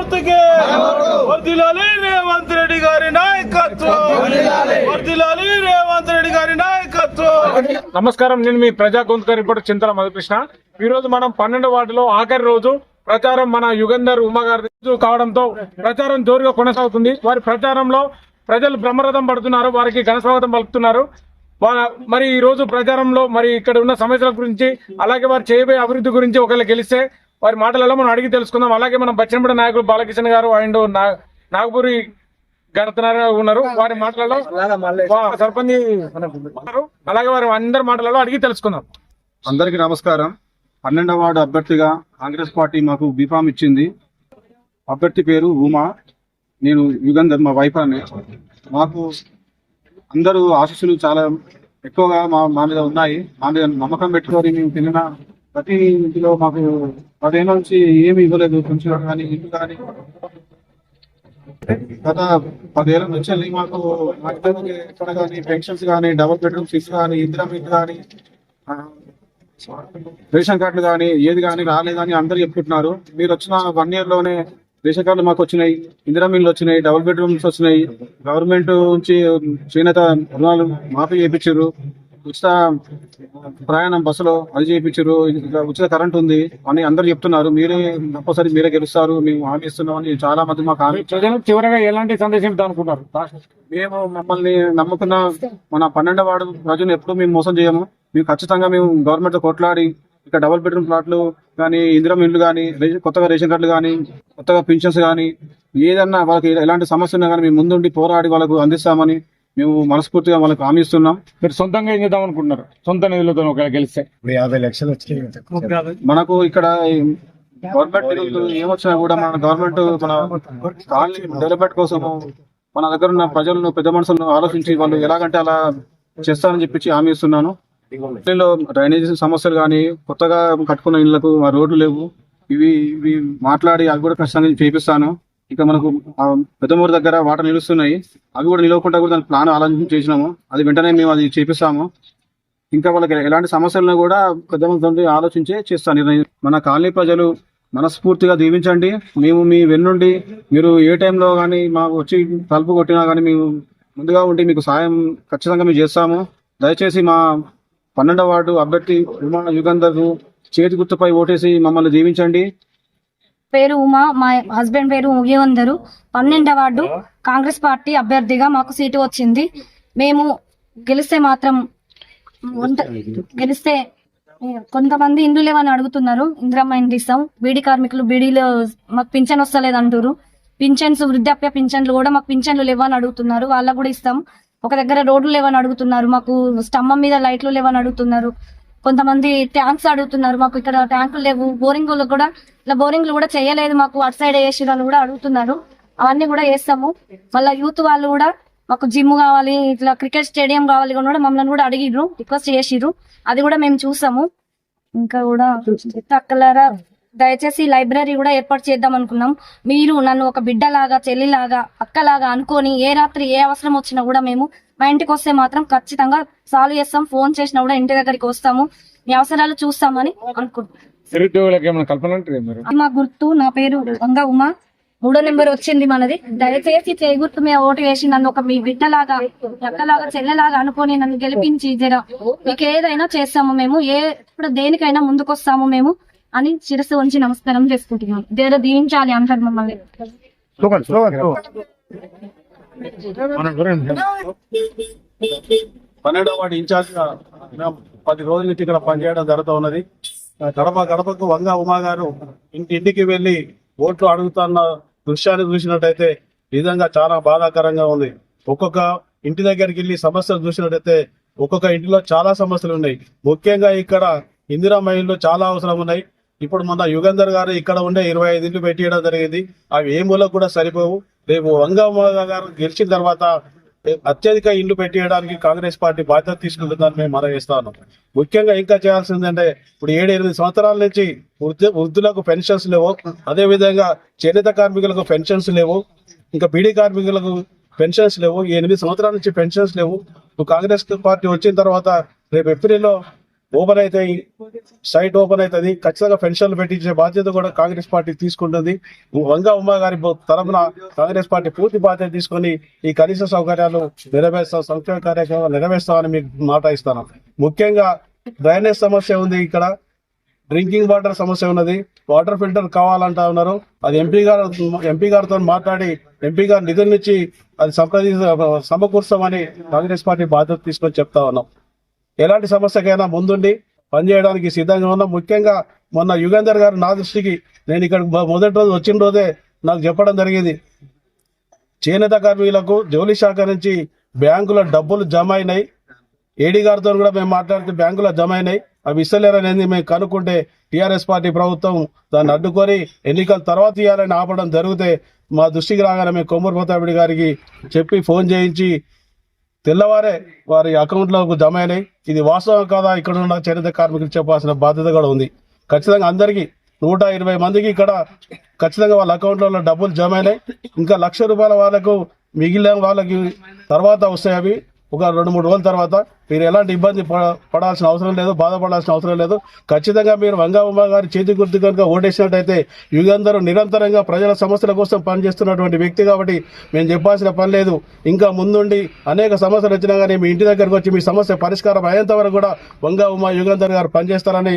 స్ఫూర్తికి వర్దిలాలి రేవంత్ రెడ్డి గారి నాయకత్వం. వర్దిలాలి రేవంత్ రెడ్డి గారి నాయకత్వం. నమస్కారం నేను మీ ప్రజా గొంతుక రిపోర్టర్ చింతల మధుకృష్ణ. ఈ రోజు మనం పన్నెండు వార్డులో ఆఖరి రోజు ప్రచారం మన యుగంధర్ ఉమా గారి కావడంతో ప్రచారం జోరుగా కొనసాగుతుంది. వారి ప్రచారంలో ప్రజలు బ్రహ్మరథం పడుతున్నారు వారికి ఘన స్వాగతం పలుకుతున్నారు. మరి ఈ రోజు ప్రచారంలో మరి ఇక్కడ ఉన్న సమస్యల గురించి అలాగే వారు చేయబోయే అభివృద్ధి గురించి ఒకవేళ గెలిస్తే వారి మాటలలో మనం అడిగి తెలుసుకుందాం. అలాగే మనం బచ్చనపేట నాయకులు బాలకిషన్ గారు అండ్ నాగపూరి గణతనారాయణ గారు ఉన్నారు. వారి మాటలలో సర్పంచ్. అలాగే వారి అందరి మాటలలో అడిగి తెలుసుకుందాం. అందరికీ నమస్కారం. పన్నెండవ వార్డు అభ్యర్థిగా కాంగ్రెస్ పార్టీ మాకు బీఫామ్ ఇచ్చింది. అభ్యర్థి పేరు ఉమా. నేను యుగంధర్ మా వైఫ్ అని మాకు అందరూ ఆశీస్సులు చాలా ఎక్కువగా మా మా మీద ఉన్నాయి. మా మీద నమ్మకం పెట్టుకొని మేము తిరిగిన ప్రతి ఇంటిలో మాకు పదేళ్ళ నుంచి ఏమి ఇవ్వలేదు కొంచెం కానీ ఇల్లు కానీ. గత పదేళ్ళ నుంచి వెళ్ళి మాకు మహిళలకి ఎక్కడ కానీ పెన్షన్స్ కానీ డబుల్ బెడ్రూమ్ సిక్స్ కానీ ఇందిరా మిల్ కానీ రేషన్ కార్డులు కానీ ఏది కానీ రాలేదని అందరూ చెప్పుకుంటున్నారు. మీరు వచ్చిన వన్ ఇయర్లోనే రేషన్ కార్డులు మాకు వచ్చినాయి ఇందిరా మిల్లు వచ్చినాయి డబుల్ బెడ్రూమ్స్ వచ్చినాయి. గవర్నమెంట్ నుంచి చేనేత రుణాలు మాఫీ చేయించారు. ఉచిత ప్రయాణం బస్సులో అది చేయించారు. ఉచిత కరెంట్ ఉంది అని అందరు చెప్తున్నారు. మీరే తప్పనిసరి మీరే గెలుస్తారు. మేము హామీ ఇస్తున్నామని చాలా మంది మాకు హామీ చివరగా ఎలాంటి సందేశం అనుకున్నారు మేము మమ్మల్ని నమ్ముకున్న మన పన్నెండవ వార్డు ప్రజలు ఎప్పుడు మేము మోసం చేయము. మేము ఖచ్చితంగా మేము గవర్నమెంట్తో కొట్లాడి ఇక్కడ డబుల్ బెడ్రూమ్ ప్లాట్లు కానీ ఇందిరా ఇల్లు కానీ కొత్తగా రేషన్ కార్డులు కానీ కొత్తగా పింఛన్స్ కానీ ఏదన్నా వాళ్ళకి ఎలాంటి సమస్య ఉన్నా కానీ మేము ముందుండి పోరాడి వాళ్ళకు అందిస్తామని మేము మనస్ఫూర్తిగా వాళ్ళకి హామీ ఇస్తున్నాం. మీరు సొంతంగా ఏం చేద్దాం అనుకుంటున్నారు? సొంత నిధులతో ఒకవేళ గెలిస్తే. ఇప్పుడు యాభై లక్షలు వచ్చినాయి మనకు ఇక్కడ గవర్నమెంట్ ఏమొచ్చినా కూడా మన గవర్నమెంట్ మన కాలనీ డెవలప్మెంట్ కోసం మన దగ్గర ఉన్న ప్రజలను పెద్ద మనుషులను ఆలోచించి వాళ్ళు ఎలాగంటే అలా చేస్తారని చెప్పించి హామీ ఇస్తున్నాను. డ్రైనేజ్ సమస్యలు కానీ కొత్తగా కట్టుకున్న ఇళ్ళకు ఆ రోడ్లు లేవు. ఇవి ఇవి మాట్లాడి అవి కూడా ఖచ్చితంగా చేపిస్తాను. ఇక మనకు పెద్దమూరి పెద్దమూరు దగ్గర వాటర్ నిలుస్తున్నాయి. అవి కూడా నిలవకుండా కూడా దాని ప్లాన్ ఆలోచన చేసినాము. అది వెంటనే మేము అది చేపిస్తాము. ఇంకా వాళ్ళకి ఎలాంటి సమస్యలను కూడా పెద్ద ఆలోచించే చేస్తాను నిర్ణయం. మన కాలనీ ప్రజలు మనస్ఫూర్తిగా దీవించండి. మేము మీ వెన్నుండి మీరు ఏ టైంలో కానీ మాకు వచ్చి తలుపు కొట్టినా కానీ మేము ముందుగా ఉండి మీకు సాయం ఖచ్చితంగా మేము చేస్తాము. దయచేసి మా పన్నెండవ వార్డు అభ్యర్థి విమాన యుగంధర్ చేతి గుర్తుపై ఓటేసి మమ్మల్ని దీవించండి. పేరు ఉమా మా హస్బెండ్ పేరు ముగివందరు. పన్నెండవ వార్డు కాంగ్రెస్ పార్టీ అభ్యర్థిగా మాకు సీటు వచ్చింది. మేము గెలిస్తే మాత్రం గెలిస్తే కొంతమంది ఇండ్లు లేవని అడుగుతున్నారు. ఇందిరమ్మ ఇండ్లు ఇస్తాం. బీడీ కార్మికులు బీడీలో మాకు పింఛన్ వస్తలేదు అంటారు పింఛన్స్ వృద్ధాప్య పింఛన్లు కూడా మాకు పింఛన్లు లేవని అడుగుతున్నారు. వాళ్ళకు కూడా ఇస్తాం. ఒక దగ్గర రోడ్లు లేవని అడుగుతున్నారు. మాకు స్తంభం మీద లైట్లు లేవని అడుగుతున్నారు. కొంతమంది ట్యాంక్స్ అడుగుతున్నారు. మాకు ఇక్కడ ట్యాంకులు లేవు. బోరింగ్ కూడా ఇలా బోరింగ్లు కూడా చేయలేదు. మాకు అటు సైడ్ వేసిరని కూడా అడుగుతున్నారు. అవన్నీ కూడా వేస్తాము. మళ్ళీ యూత్ వాళ్ళు కూడా మాకు జిమ్ కావాలి ఇట్లా క్రికెట్ స్టేడియం కావాలి కూడా మమ్మల్ని కూడా అడిగిర్రు. రిక్వెస్ట్ చేసిర్రు. అది కూడా మేము చూసాము. ఇంకా కూడా అక్కలారా దయచేసి లైబ్రరీ కూడా ఏర్పాటు చేద్దాం అనుకున్నాం. మీరు నన్ను ఒక బిడ్డలాగా చెల్లిలాగా అక్కలాగా అనుకొని ఏ రాత్రి ఏ అవసరం వచ్చినా కూడా మేము మా ఇంటికి వస్తే మాత్రం ఖచ్చితంగా సాల్వ్ చేస్తాం. ఫోన్ చేసినా కూడా ఇంటి దగ్గరికి వస్తాము. మీ అవసరాలు చూస్తామని అనుకుంటున్నాం. మా గుర్తు నా పేరు వంగ ఉమా. మూడో నెంబర్ వచ్చింది మనది. దయచేసి చేయి గుర్తు మీద ఓటు వేసి నన్ను ఒక మీ బిడ్డలాగా ఎక్కలాగా చెల్లెలాగా అనుకొని నన్ను గెలిపించి జర మీకు ఏదైనా చేస్తాము మేము ఏ ఇప్పుడు దేనికైనా ముందుకొస్తాము మేము అని శిరస్సు ఉంచి నమస్కారం చేసుకుంటున్నాం దేర దీవించాలి అంటారు మమ్మల్ని. పన్నెండవ వార్డు ఇన్ఛార్జ్గా పది రోజుల నుంచి ఇక్కడ పనిచేయడం జరుగుతూ ఉన్నది. గడప గడపకు వంగ ఉమా గారు ఇంటి ఇంటికి వెళ్ళి ఓట్లు అడుగుతున్న దృశ్యాన్ని చూసినట్టయితే నిజంగా చాలా బాధాకరంగా ఉంది. ఒక్కొక్క ఇంటి దగ్గరికి వెళ్ళి సమస్యలు చూసినట్టయితే ఒక్కొక్క ఇంటిలో చాలా సమస్యలు ఉన్నాయి. ముఖ్యంగా ఇక్కడ ఇందిరా మహిళలు చాలా అవసరం ఉన్నాయి. ఇప్పుడు మొన్న యుగంధర్ గారు ఇక్కడ ఉండే ఇరవై ఐదు ఇల్లు పెట్టియడం జరిగింది. అవి ఏ మూలకు కూడా సరిపోవు. రేపు వంగమ్మ గారు గెలిచిన తర్వాత అత్యధిక ఇల్లు పెట్టేయడానికి కాంగ్రెస్ పార్టీ బాధ్యత తీసుకుంటుందని మేము మనం ఇస్తాను ముఖ్యంగా ఇంకా చేయాల్సిందంటే ఇప్పుడు ఏడు ఎనిమిది సంవత్సరాల నుంచి వృద్ధ వృద్ధులకు పెన్షన్స్ లేవు. అదేవిధంగా చేనేత కార్మికులకు పెన్షన్స్ లేవు. ఇంకా బీడీ కార్మికులకు పెన్షన్స్ లేవు. ఎనిమిది సంవత్సరాల నుంచి పెన్షన్స్ లేవు. కాంగ్రెస్ పార్టీ వచ్చిన తర్వాత రేపు ఏప్రిల్లో ఓపెన్ అయితే సైట్ ఓపెన్ అవుతుంది ఖచ్చితంగా పెన్షన్లు పెట్టించే బాధ్యత కూడా కాంగ్రెస్ పార్టీ తీసుకుంటుంది. వంగ ఉమ్మ గారి తరఫున తరపున కాంగ్రెస్ పార్టీ పూర్తి బాధ్యత తీసుకొని ఈ కనీస సౌకర్యాలు నెరవేర్స్తాం సంక్షేమ కార్యక్రమాలు నెరవేర్స్తామని మీకు మాట ఇస్తాను. ముఖ్యంగా డ్రైనేజ్ సమస్య ఉంది ఇక్కడ. డ్రింకింగ్ వాటర్ సమస్య ఉన్నది. వాటర్ ఫిల్టర్ కావాలంటా ఉన్నారు. అది ఎంపీ గారు ఎంపీ గారితో మాట్లాడి ఎంపీ గారు నిధులనిచ్చి అది సంప్రదించ సమకూర్చమని కాంగ్రెస్ పార్టీ బాధ్యత తీసుకొని చెప్తా ఉన్నాం. ఎలాంటి సమస్యకైనా ముందుండి పనిచేయడానికి సిద్ధంగా ఉన్నాం. ముఖ్యంగా మొన్న యుగంధర్ గారు నా దృష్టికి నేను ఇక్కడ మొదటి రోజు వచ్చిన రోజే నాకు చెప్పడం జరిగింది. చేనేత కార్మికులకు జౌలి శాఖ నుంచి బ్యాంకులో డబ్బులు జమ అయినాయి ఏడీ గారితో కూడా మేము మాట్లాడితే బ్యాంకులో జమ అయినాయి అవి ఇస్తలేరనేది మేము కనుక్కుంటే టీఆర్ఎస్ పార్టీ ప్రభుత్వం దాన్ని అడ్డుకొని ఎన్నికల తర్వాత ఇవ్వాలని ఆపడం జరిగితే మా దృష్టికి రాగానే మేము కొమ్మూరు ప్రతాపుడి గారికి చెప్పి ఫోన్ చేయించి తెల్లవారే వారి అకౌంట్లకు జమ అయినాయి. ఇది వాస్తవం కాదా? ఇక్కడ ఉన్న చేనేత కార్మికులు చెప్పాల్సిన బాధ్యత కూడా ఉంది. ఖచ్చితంగా అందరికీ నూట ఇరవై మందికి ఇక్కడ ఖచ్చితంగా వాళ్ళ అకౌంట్లలో డబ్బులు జమ అయినాయి. ఇంకా లక్ష రూపాయల వాళ్ళకు మిగిలిన వాళ్ళకి తర్వాత వస్తాయి అవి. ఒక రెండు మూడు రోజుల తర్వాత మీరు ఎలాంటి ఇబ్బంది పడాల్సిన అవసరం లేదు బాధపడాల్సిన అవసరం లేదు. ఖచ్చితంగా మీరు వంగా ఉమ్మ గారి చేతి గుర్తు కనుక ఓటేసినట్టయితే యుగందరూ నిరంతరంగా ప్రజల సమస్యల కోసం పనిచేస్తున్నటువంటి వ్యక్తి కాబట్టి మేము చెప్పాల్సిన పని లేదు. ఇంకా ముందుండి అనేక సమస్యలు వచ్చినా కానీ మీ ఇంటి దగ్గరకు వచ్చి మీ సమస్య పరిష్కారం అయ్యేంత వరకు కూడా వంగ ఉమ్మ యుగంధర్ గారు పనిచేస్తారని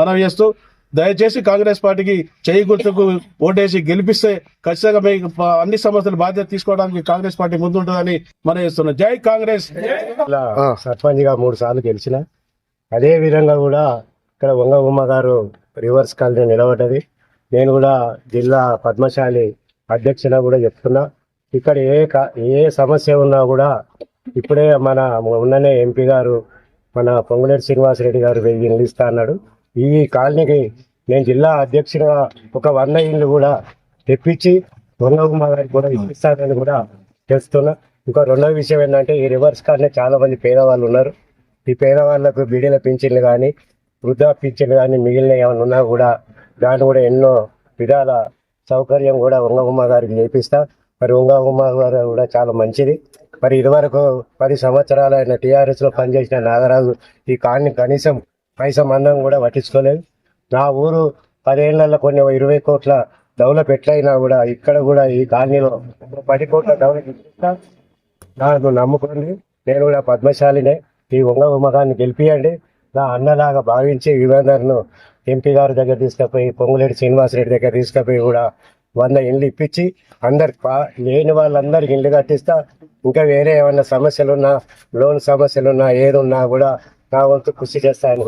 మనం చేస్తూ దయచేసి కాంగ్రెస్ పార్టీకి చేయి గుర్తుకు ఓటేసి గెలిపిస్తే ఖచ్చితంగా మీకు అన్ని సమస్యలు బాధ్యత తీసుకోవడానికి కాంగ్రెస్ పార్టీ ముందుంటుందని మనం చేస్తున్నాం. జై కాంగ్రెస్! సర్పంచ్గా మూడు సార్లు గెలిచిన అదే విధంగా కూడా ఇక్కడ వంగ ఉమ్మ గారు రివర్స్ కాలనీ నిలబడ్డది. నేను కూడా జిల్లా పద్మశాలి అధ్యక్షున కూడా చెప్తున్నా. ఇక్కడ ఏ ఏ సమస్య ఉన్నా కూడా ఇప్పుడే మన ఉన్ననే ఎంపీ గారు మన పొంగులేటి శ్రీనివాసరెడ్డి గారు వెయ్యి నిలుస్తా అన్నాడు. ఈ కాలనీకి నేను జిల్లా అధ్యక్షుడిగా ఒక వంద ఇల్లు కూడా తెప్పించి వంగ ఉమ్మ గారికి కూడా ఇప్పిస్తానని కూడా తెలుస్తున్నా. ఇంకో రెండవ విషయం ఏంటంటే ఈ రివర్స్ కార్డ్నే చాలా మంది పేదవాళ్ళు ఉన్నారు. ఈ పేదవాళ్ళకు బీడీల పింఛన్లు కానీ వృద్ధా పింఛన్లు కానీ మిగిలిన ఏమైనా ఉన్నా కూడా దాన్ని కూడా ఎన్నో విధాల సౌకర్యం కూడా ఉంగమ్మ గారికి చేపిస్తా. మరి ఉంగమ్మ గారు కూడా చాలా మంచిది. మరి ఇదివరకు పది సంవత్సరాలు ఆయన టీఆర్ఎస్లో పనిచేసిన నాగరాజు ఈ కాలనీ కనీసం పైసా మందం కూడా పట్టించుకోలేదు. నా ఊరు పదేళ్ళలో కొన్ని ఇరవై కోట్ల డెవలప్ ఎట్లయినా కూడా ఇక్కడ కూడా ఈ కాలనీలో పది కోట్ల డెవలప్ నాకు నమ్ముకోండి నేను కూడా పద్మశాలినే. ఈ ఉంగ ఉమ్మగాన్ని గెలిపియండి. నా అన్నలాగా భావించి యుగంధర్ను ఎంపీ గారి దగ్గర తీసుకుపోయి పొంగులేటి శ్రీనివాసరెడ్డి దగ్గర తీసుకుపోయి కూడా వంద ఇండ్లు ఇప్పించి అందరికి లేని వాళ్ళందరికి ఇండ్లు కట్టిస్తా. ఇంకా వేరే ఏమైనా సమస్యలున్నా లోన్ సమస్యలున్నా ఏదున్నా కూడా నా వంతు కృషి చేస్తాను